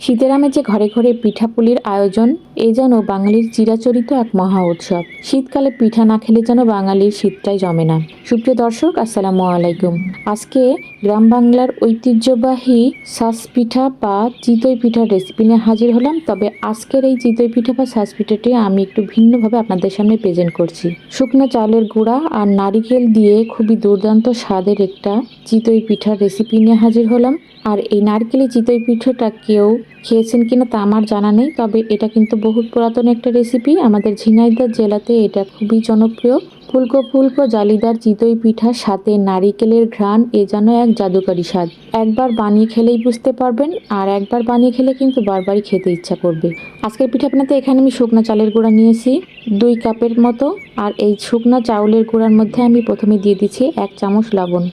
শীতের আমেজে ঘরে ঘরে পিঠাপুলির আয়োজন এ যেন বাঙালির চিরাচরিত এক মহা উৎসব। শীতকালে পিঠা না খেলে যেন বাঙালির শীতটাই জমে না। সুপ্রিয় দর্শক, আসসালামু আলাইকুম। আজকে গ্রাম বাংলার ঐতিহ্যবাহী শ্বাস পিঠা বা চিতই পিঠার রেসিপি নিয়ে হাজির হলাম। তবে আজকের এই চিতই পিঠা বা শ্বাস পিঠাটি আমি একটু ভিন্নভাবে আপনাদের সামনে প্রেজেন্ট করছি। শুকনো চালের গুঁড়া আর নারিকেল দিয়ে খুবই দুর্দান্ত স্বাদের একটা চিতই পিঠার রেসিপি নিয়ে হাজির হলাম। আর এই নারকেলি চিতই পিঠাটা কেউ খেয়েছেন কিনা তা আমার জানা নেই, তবে এটা কিন্তু বহু পুরাতন একটা রেসিপি আমাদের ঝিনাইদহ জেলাতে এটা খুবই জনপ্রিয়। ফুলকো ফুলকো জালিদার চিতই পিঠার সাথে নারিকেলের ঘ্রাণ, এ যেন এক জাদুকরী স্বাদ। একবার বানিয়ে খেলেই বুঝতে পারবেন, আর একবার বানিয়ে খেলে কিন্তু বারবারই খেতে ইচ্ছা করবে। আজকের পিঠা বানাতে এখানে আমি শুকনা চালের গুঁড়া নিয়েছি, দুই কাপের মতো। আর এই শুকনা চাউলের গুঁড়ার মধ্যে আমি প্রথমে দিয়ে দিচ্ছি এক চামচ লবণ।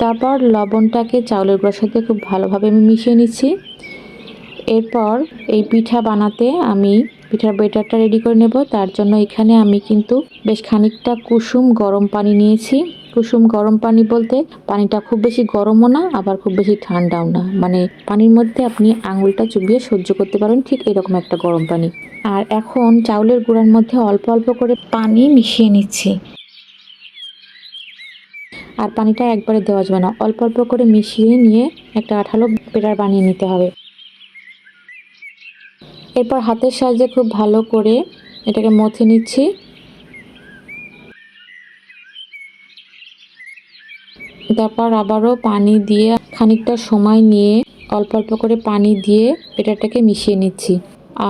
তারপর লবণটাকে চাউলের গুঁড়োর সাথে খুব ভালোভাবে আমি মিশিয়ে নিচ্ছি। এরপর এই পিঠা বানাতে আমি পিঠার বেটারটা রেডি করে নেব। তার জন্য এখানে আমি কিন্তু বেশ খানিকটা কুসুম গরম পানি নিয়েছি। কুসুম গরম পানি বলতে পানিটা খুব বেশি গরমও না, আবার খুব বেশি ঠান্ডাও না। মানে পানির মধ্যে আপনি আঙুলটা চুবিয়ে সহ্য করতে পারেন ঠিক এরকম একটা গরম পানি। আর এখন চাউলের গুঁড়ার মধ্যে অল্প অল্প করে পানি মিশিয়ে নিচ্ছি। আর পানিটা একবারে দেওয়া যাবে না। অল্প অল্প করে মিশিয়ে নিয়ে একটা আঠালো বেটার বানিয়ে নিতে হবে। এরপর হাতের সাহায্যে খুব ভালো করে এটাকে মথে নিচ্ছি। তারপর আবারও পানি দিয়ে খানিকটা সময় নিয়ে অল্প অল্প করে পানি দিয়ে বেটারটাকে মিশিয়ে নিচ্ছি।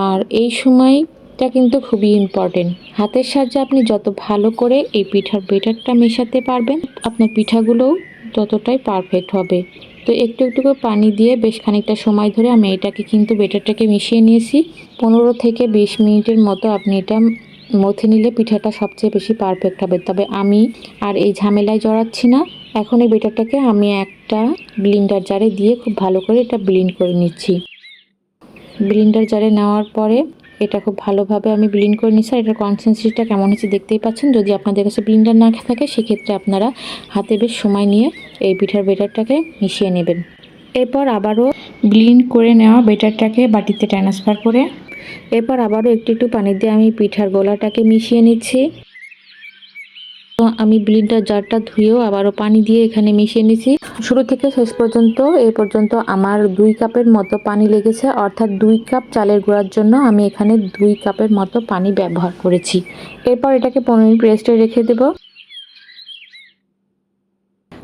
আর এই সময়টা কিন্তু খুবই ইম্পর্টেন্ট হাতের সাহায্যে আপনি যত ভালো করে এই পিঠার বেটারটা মেশাতে পারবেন, আপনার পিঠাগুলোও ততটাই পারফেক্ট হবে। তো একটু একটু করে পানি দিয়ে বেশ খানিকটা সময় ধরে আমি এটাকে কিন্তু বেটারটাকে মিশিয়ে নিয়েছি। পনেরো থেকে বিশ মিনিটের মতো আপনি এটা মথে নিলে পিঠাটা সবচেয়ে বেশি পারফেক্ট হবে। তবে আমি আর এই ঝামেলায় জড়াচ্ছি না। এখন এই বেটারটাকে আমি একটা ব্লিন্ডার জারে দিয়ে খুব ভালো করে এটা ব্লিন্ড করে নিচ্ছি। ব্লিন্ডার জারে নেওয়ার পরে এটা খুব ভালোভাবে আমি ব্লিন করে নিচ্ছি আর এটার কনসিস্টেন্সিটা কেমন হচ্ছে দেখতেই পাচ্ছেন। যদি আপনাদের কাছে ব্লিন্ডার না থাকে, সেক্ষেত্রে আপনারা হাতে বেশ সময় নিয়ে এই পিঠার বেটারটাকে মিশিয়ে নেবেন। এরপর আবারও ব্লিন করে নেওয়া বেটারটাকে বাটিতে ট্রান্সফার করে, এরপর আবারও একটু একটু পানি দিয়ে আমি পিঠার গোলাটাকে মিশিয়ে নিচ্ছি। তো আমি ব্লিন্ডার জারটা ধুয়েও আবারও পানি দিয়ে এখানে মিশিয়ে নিচ্ছি শুরু থেকে শেষ পর্যন্ত এই পর্যন্ত আমার দুই কাপের মতো পানি লেগেছে, অর্থাৎ দুই কাপ চালের গুঁড়ার জন্য আমি এখানে দুই কাপের মতো পানি ব্যবহার করেছি। এরপর এটাকে পনেরো মিনিট রেস্টে রেখে দেব।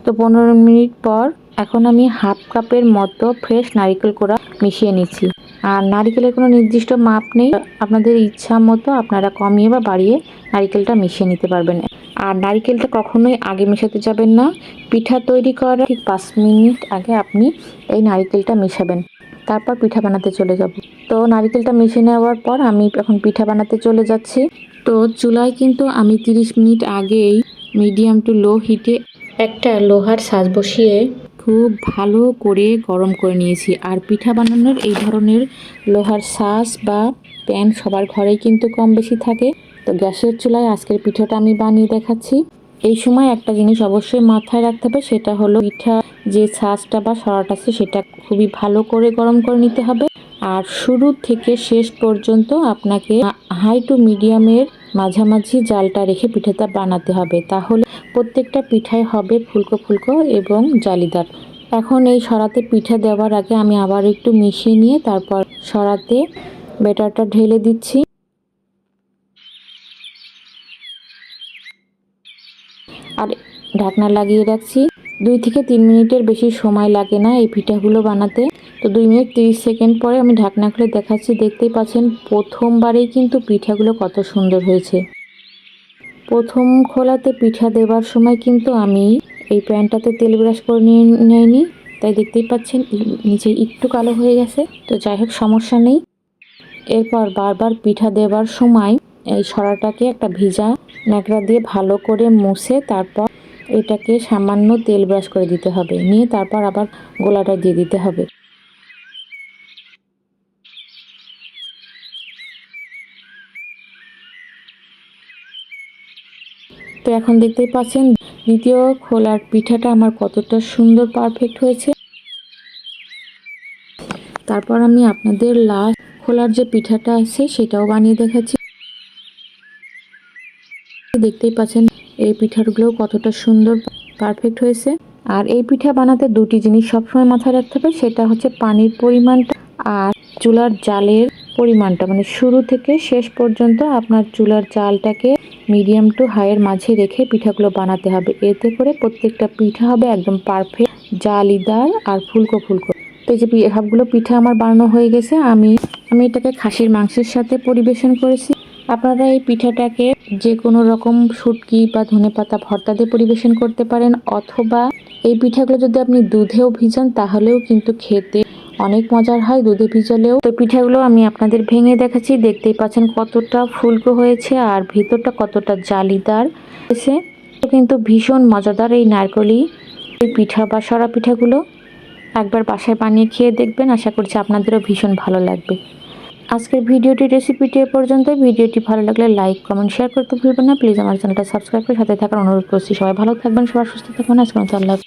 তো পনেরো মিনিট পর এখন আমি হাফ কাপের মতো ফ্রেশ নারিকেল কোড়া মিশিয়ে নিচ্ছি। আর নারিকেলের কোনো নির্দিষ্ট মাপ নেই। আপনাদের ইচ্ছা মতো আপনারা কমিয়ে বা বাড়িয়ে নারিকেলটা মিশিয়ে নিতে পারবেন। আর নারিকেলটা কখনোই আগে মেশাতে যাবেন না। পিঠা তৈরি করার ঠিক পাঁচ মিনিট আগে আপনি এই নারিকেলটা মেশাবেন। তারপর পিঠা বানাতে চলে যাব। তো নারিকেলটা মিশিয়ে নেওয়ার পর আমি এখন পিঠা বানাতে চলে যাচ্ছি। তো চুলায় কিন্তু আমি 30 মিনিট আগেই মিডিয়াম টু লো হিটে একটা লোহার সাজ বসিয়ে খুব ভালো করে গরম করে নিয়েছি। আর পিঠা বানানোর এই ধরনের লোহার সাজ বা প্যান সবার ঘরেই কিন্তু কম বেশি থাকে। তো গ্যাসের চুলায় আজকের পিঠাটা আমি বানিয়ে দেখাচ্ছি। এই সময় একটা জিনিস অবশ্যই মাথায় রাখতে হবে, সেটা হলো পিঠা যে ছাঁচটা বা সরাটা আছে সেটা খুবই ভালো করে গরম করে নিতে হবে। আর শুরু থেকে শেষ পর্যন্ত আপনাকে হাই টু মিডিয়ামের মাঝামাঝি জালটা রেখে পিঠাটা বানাতে হবে। তাহলে প্রত্যেকটা পিঠায় হবে ফুলকো ফুলকো এবং জালিদার। এখন এই সরাতে পিঠা দেওয়ার আগে আমি আবার একটু মিশিয়ে নিয়ে তারপর সরাতে বেটারটা ঢেলে দিচ্ছি। আর ঢাকনা লাগিয়ে রাখছি। দুই থেকে তিন মিনিটের বেশি সময় লাগে না এই পিঠাগুলো বানাতে। তো দুই মিনিট তিরিশ সেকেন্ড পরে আমি ঢাকনা খুলে দেখাচ্ছি। দেখতেই পাচ্ছেন, প্রথমবারেই কিন্তু পিঠাগুলো কত সুন্দর হয়েছে। প্রথম খোলাতে পিঠা দেওয়ার সময় কিন্তু আমি এই প্যানটাতে তেল ব্রাশ করে নিয়ে নেয়নি। তাই দেখতেই পাচ্ছেন, নিচে একটু কালো হয়ে গেছে। তো যাই হোক, সমস্যা নেই। এরপর বারবার পিঠা দেওয়ার সময় এই সরাটাকে একটা ভিজা ন্যাকড়া দিয়ে ভালো করে মুছে তারপর এটাকে সামান্য তেল ব্রাশ করে দিতে হবে। নিয়ে তারপর আবার গোলাটা দিয়ে দিতে হবে। তো এখন দেখতেই পাচ্ছেন, দ্বিতীয় খোলার পিঠাটা আমার কতটা সুন্দর পারফেক্ট হয়েছে। তারপর আমি আপনাদের লাস্ট খোলার যে পিঠাটা আছে সেটাও বানিয়ে দেখাচ্ছি। দেখতেই পাচ্ছেন এই পিঠাগুলো কতটা সুন্দর পারফেক্ট হয়েছে। আর এই পিঠা বানাতে দুটি জিনিস সবসময় মাথায় রাখতে হবে, সেটা হচ্ছে পানির পরিমাণটা আর চুলার জালের পরিমাণটা। মানে শুরু থেকে শেষ পর্যন্ত আপনার চুলার জালটাকে মিডিয়াম টু হাইয়ের মাঝে রেখে পিঠাগুলো বানাতে হবে। এতে করে প্রত্যেকটা পিঠা হবে একদম পারফেক্ট জালিদার আর ফুলকো ফুলকো। তো এই যে সবগুলো পিঠা আমার বানানো হয়ে গেছে, আমি আমি এটাকে খাসির মাংসের সাথে পরিবেশন করেছি। আপনারা এই পিঠাটাকে যে কোনো রকম শুটকি বা ধনেপাতা ভর্তা দিয়ে পরিবেশন করতে পারেন, অথবা এই পিঠাগুলো যদি আপনি দুধেও ভিজান, তাহলেও কিন্তু খেতে অনেক মজার হয়। দুধে ভিজালেও তো পিঠাগুলো আমি আপনাদের ভেঙে দেখাচ্ছি। দেখতেই পাচ্ছেন কতটা ফুলকো হয়েছে আর ভিতরটা কতটা জালিদার হয়েছে। কিন্তু ভীষণ মজাদার এই নারকলি, এই পিঠা বা সরা পিঠাগুলো। একবার বাসায় বানিয়ে খেয়ে দেখবেন। আশা করছি আপনাদেরও ভীষণ ভালো লাগবে। আজকের ভিডিওটি রেসিপিটি এ পর্যন্ত। ভিডিওটি ভালো লাগলে লাইক, কমেন্ট, শেয়ার করতে ভুলবেন না। প্লিজ আমার চ্যানেলটা সাবস্ক্রাইব করে সাথে থাকার অনুরোধ করছি। সবাই ভালো থাকবেন সবার সুস্থ থাকবেন। আজকের মতো আল্লাহ।